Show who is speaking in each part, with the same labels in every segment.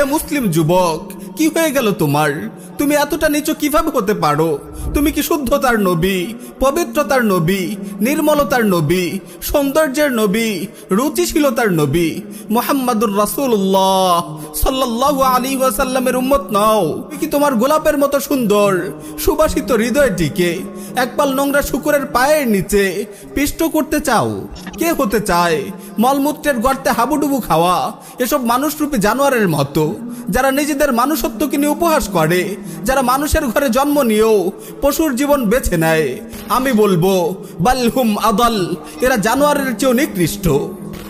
Speaker 1: হে মুসলিম যুবক, কি হয়ে গেল তোমার? তুমি এতটা নিচু কীভাবে হতে পারো? তুমি কি শুদ্ধতার নবী, পবিত্রতার নবী, নির্মলতার নবী, সৌন্দর্যের নবী, রুচিশীলতার নবী? মোহাম্মদুর রাসূলুল্লাহ। সাল্লাল্লাহু আলী ওয়াসাল্লামের উম্মত নাও। কি তোমার গোলাপের মতো সুন্দর? সুবাসিত হৃদয়টিকে একপাল নোংরা শুকুরের পায়ের নিচে পিষ্ট করতে চাও। কে হতে চায়? মলমূত্রের গর্তে হাবুডুবু খাওয়া, এসব মানুষরূপী জানোয়ারের মতো। যারা নিজেদের মানুষত্বকে নিয়ে উপহাস করে, যারা মানুষের ঘরে জন্ম নিয়েও পশুর জীবন বেছে নেয়। আমি বলব বালহুম আদল, এরা জানোয়ারের চেয়েও নিকৃষ্ট।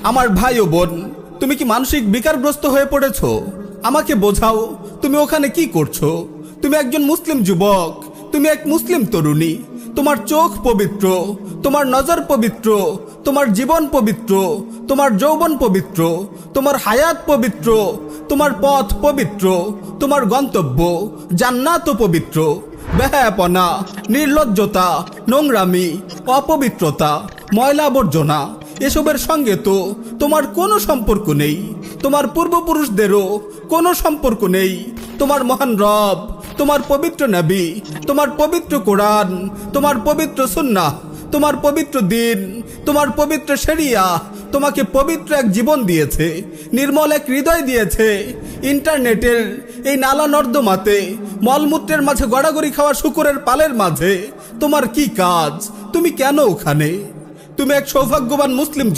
Speaker 1: আমার ভাই ও বোন তুমি কি মানসিক বিকারগ্রস্ত হয়ে পড়েছ? আমাকে বোঝাও, তুমি ওখানে কি করছ? তুমি একজন মুসলিম যুবক, তুমি এক মুসলিম তরুণী, তোমার চোখ পবিত্র, তোমার নজর পবিত্র, তোমার জীবন পবিত্র, তোমার যৌবন পবিত্র, তোমার হায়াত পবিত্র, তোমার পথ পবিত্র, তোমার গন্তব্য জান্নাত পবিত্র। বেহায়াপনা, নির্লজ্জতা, নোংরামি, অপবিত্রতা ময়লা আবর্জনা এসবের সঙ্গে তো তোমার কোনো সম্পর্ক নেই। তোমার পূর্বপুরুষদেরও কোনো সম্পর্ক নেই। তোমার মহান রব, তোমার পবিত্র নবী, তোমার পবিত্র কোরআন, তোমার পবিত্র সুন্নাহ, তোমার পবিত্র দিন, তোমার পবিত্র সেরিয়া তোমাকে পবিত্র এক জীবন দিয়েছে, নির্মল এক হৃদয় দিয়েছে। ইন্টারনেটের এই নালা নর্দমাতে, মলমূত্রের মাঝে গড়াগড়ি খাওয়া শুকুরের পালের মাঝে তোমার কি কাজ? তুমি কেন ওখানে? তুমি এক সৌভাগ্যবান মুসলিম।